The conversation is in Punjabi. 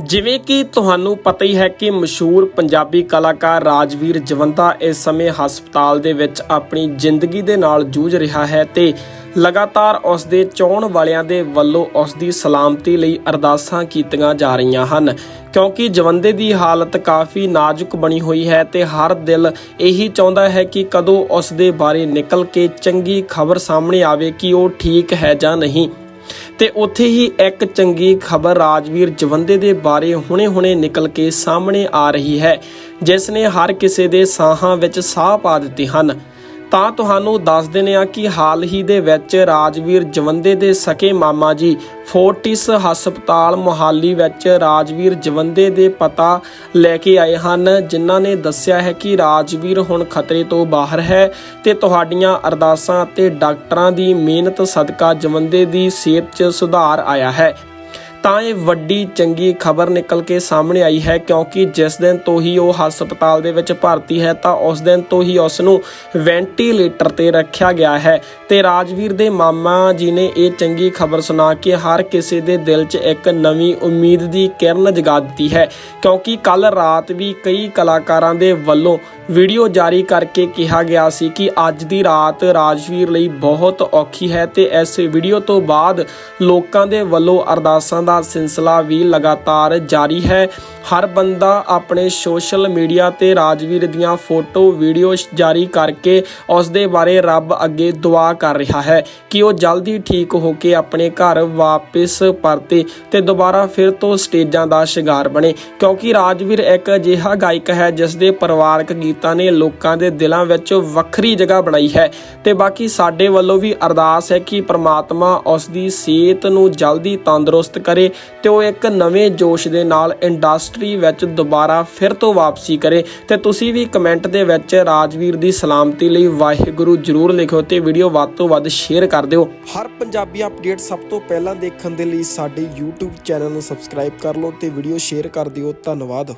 ਜਿਵੇਂ ਕਿ ਤੁਹਾਨੂੰ ਪਤਾ ਹੀ ਹੈ ਕਿ ਮਸ਼ਹੂਰ ਪੰਜਾਬੀ ਕਲਾਕਾਰ ਰਾਜਵੀਰ ਜਵੰਦਾ ਇਸ ਸਮੇਂ ਹਸਪਤਾਲ ਦੇ ਵਿੱਚ ਆਪਣੀ ਜ਼ਿੰਦਗੀ ਦੇ ਨਾਲ ਜੂਝ ਰਿਹਾ ਹੈ ਤੇ ਲਗਾਤਾਰ ਉਸ ਦੇ ਚਾਹਣ ਵਾਲਿਆਂ ਦੇ ਵੱਲੋਂ ਉਸ ਦੀ ਸਲਾਮਤੀ ਲਈ ਅਰਦਾਸਾਂ ਕੀਤੀਆਂ ਜਾ ਰਹੀਆਂ ਹਨ। ਕਿਉਂਕਿ ਜਵੰਦੇ ਦੀ ਹਾਲਤ ਕਾਫੀ ਨਾਜ਼ੁਕ ਬਣੀ ਹੋਈ ਹੈ ਤੇ ਹਰ ਦਿਲ ਇਹੀ ਚਾਹੁੰਦਾ ਹੈ ਕਿ ਕਦੋਂ ਉਸ ਦੇ ਬਾਰੇ ਨਿਕਲ ਕੇ ਚੰਗੀ ਖਬਰ ਸਾਹਮਣੇ ਆਵੇ ਕਿ ਉਹ ਠੀਕ ਹੈ ਜਾਂ ਨਹੀਂ। ਤੇ ਉੱਥੇ ਹੀ ਇੱਕ ਚੰਗੀ ਖਬਰ ਰਾਜਵੀਰ ਜਵੰਦੇ ਦੇ ਬਾਰੇ ਹੁਣੇ-ਹੁਣੇ ਨਿਕਲ ਕੇ ਸਾਹਮਣੇ ਆ ਰਹੀ ਹੈ, ਜਿਸ ਨੇ ਹਰ ਕਿਸੇ ਦੇ ਸਾਹਾਂ ਵਿੱਚ ਸਾਹ ਪਾ ਦਿੱਤੇ ਹਨ। ਤਾਂ ਤੁਹਾਨੂੰ ਦੱਸ ਦਿੰਦੇ ਆ ਕਿ ਹਾਲ ਹੀ ਦੇ ਵਿੱਚ ਰਾਜਵੀਰ ਜਵੰਦੇ ਦੇ ਸਕੇ ਮਾਮਾ ਜੀ ਫੋਰਟਿਸ ਹਸਪਤਾਲ ਮੁਹਾਲੀ ਵਿੱਚ ਰਾਜਵੀਰ ਜਵੰਦੇ ਦੇ ਪਤਾ ਲੈ ਕੇ ਆਏ ਹਨ, ਜਿਨ੍ਹਾਂ ਨੇ ਦੱਸਿਆ ਹੈ ਕਿ ਰਾਜਵੀਰ ਹੁਣ ਖਤਰੇ ਤੋਂ ਬਾਹਰ ਹੈ ਤੇ ਤੁਹਾਡੀਆਂ ਅਰਦਾਸਾਂ ਅਤੇ ਡਾਕਟਰਾਂ ਦੀ ਮਿਹਨਤ ਸਦਕਾ ਜਵੰਦੇ ਦੀ ਸਿਹਤ 'ਚ ਸੁਧਾਰ ਆਇਆ ਹੈ। ਤਾਂ ਇਹ ਵੱਡੀ ਚੰਗੀ ਖਬਰ ਨਿਕਲ ਕੇ ਸਾਹਮਣੇ ਆਈ ਹੈ, ਕਿਉਂਕਿ ਜਿਸ ਦਿਨ ਤੋਂ ਹੀ ਉਹ ਹਸਪਤਾਲ ਦੇ ਵਿੱਚ ਭਰਤੀ ਹੈ, ਤਾਂ ਉਸ ਦਿਨ ਤੋਂ ਹੀ ਉਸ ਨੂੰ ਵੈਂਟੀਲੇਟਰ ਤੇ ਰੱਖਿਆ ਗਿਆ ਹੈ। ਤੇ ਰਾਜਵੀਰ ਦੇ ਮਾਮਾ ਜੀ ਨੇ ਇਹ ਚੰਗੀ ਖਬਰ ਸੁਣਾ ਕੇ ਹਰ ਕਿਸੇ ਦੇ ਦਿਲ 'ਚ ਇੱਕ ਨਵੀਂ ਉਮੀਦ ਦੀ ਕਿਰਨ ਜਗਾ ਦਿੱਤੀ ਹੈ, ਕਿਉਂਕਿ ਕੱਲ ਰਾਤ ਵੀ ਕਈ ਕਲਾਕਾਰਾਂ ਦੇ ਵੱਲੋਂ ਵੀਡੀਓ ਜਾਰੀ ਕਰਕੇ ਕਿਹਾ ਗਿਆ ਸੀ ਕਿ ਅੱਜ ਦੀ ਰਾਤ ਰਾਜਵੀਰ ਲਈ ਬਹੁਤ ਔਖੀ ਹੈ ਤੇ ਇਸ ਵੀਡੀਓ ਤੋਂ ਬਾਅਦ ਲੋਕਾਂ ਦੇ ਵੱਲੋਂ ਅਰਦਾਸਾਂ ਦਾ ਸਿਲਸਿਲਾ ਵੀ ਲਗਾਤਾਰ ਜਾਰੀ ਹੈ। ਹਰ ਬੰਦਾ ਆਪਣੇ ਸੋਸ਼ਲ ਮੀਡੀਆ ਤੇ ਰਾਜਵੀਰ ਦੀਆਂ ਫੋਟੋ ਵੀਡੀਓ ਜਾਰੀ ਕਰਕੇ ਉਸ ਦੇ ਬਾਰੇ ਰੱਬ ਅੱਗੇ ਦੁਆ ਕਰ ਰਿਹਾ ਹੈ ਕਿ ਉਹ ਜਲਦੀ ਠੀਕ ਹੋ ਕੇ ਆਪਣੇ ਘਰ ਵਾਪਸ ਪਰਤੇ ਤੇ ਦੁਬਾਰਾ ਫਿਰ ਤੋਂ ਸਟੇਜਾਂ ਦਾ ਸ਼ਿੰਗਾਰ ਬਣੇ। ਕਿਉਂਕਿ ਰਾਜਵੀਰ ਇੱਕ ਅਜਿਹਾ ਗਾਇਕ ਹੈ ਜਿਸ ਦੇ ਪਰਿਵਾਰਕ ਗੀਤਾਂ ਨੇ ਲੋਕਾਂ ਦੇ ਦਿਲਾਂ ਵਿੱਚ ਵੱਖਰੀ ਜਗ੍ਹਾ ਬਣਾਈ ਹੈ ਤੇ ਬਾਕੀ ਸਾਡੇ ਵੱਲੋਂ ਵੀ ਅਰਦਾਸ ਹੈ ਕਿ ਪ੍ਰਮਾਤਮਾ ਉਸ ਦੀ ਸਿਹਤ ਨੂੰ ਜਲਦੀ ਤੰਦਰੁਸਤ ਕਰੇ ਤੇ ਉਹ ਇੱਕ ਨਵੇਂ ਜੋਸ਼ ਦੇ ਨਾਲ ਇੰਡਸਟਰੀ ਵਿੱਚ ਦੁਬਾਰਾ ਫਿਰ ਤੋਂ ਵਾਪਸੀ ਕਰੇ। ਤੇ ਤੁਸੀਂ ਵੀ ਕਮੈਂਟ ਦੇ ਵਿੱਚ ਰਾਜਵੀਰ ਦੀ ਸਲਾਮਤੀ ਲਈ ਵਾਹਿਗੁਰੂ ਜਰੂਰ ਲਿਖੋ ਤੇ ਵੀਡੀਓ ਵੱਧ ਤੋਂ ਵੱਧ ਸ਼ੇਅਰ ਕਰ ਦਿਓ। ਹਰ ਪੰਜਾਬੀ ਅਪਡੇਟ ਸਭ ਤੋਂ ਪਹਿਲਾਂ ਦੇਖਣ ਦੇ ਲਈ ਸਾਡੇ YouTube ਚੈਨਲ ਨੂੰ ਸਬਸਕ੍ਰਾਈਬ ਕਰ ਲਓ ਤੇ ਵੀਡੀਓ ਸ਼ੇਅਰ ਕਰ ਦਿਓ। ਧੰਨਵਾਦ।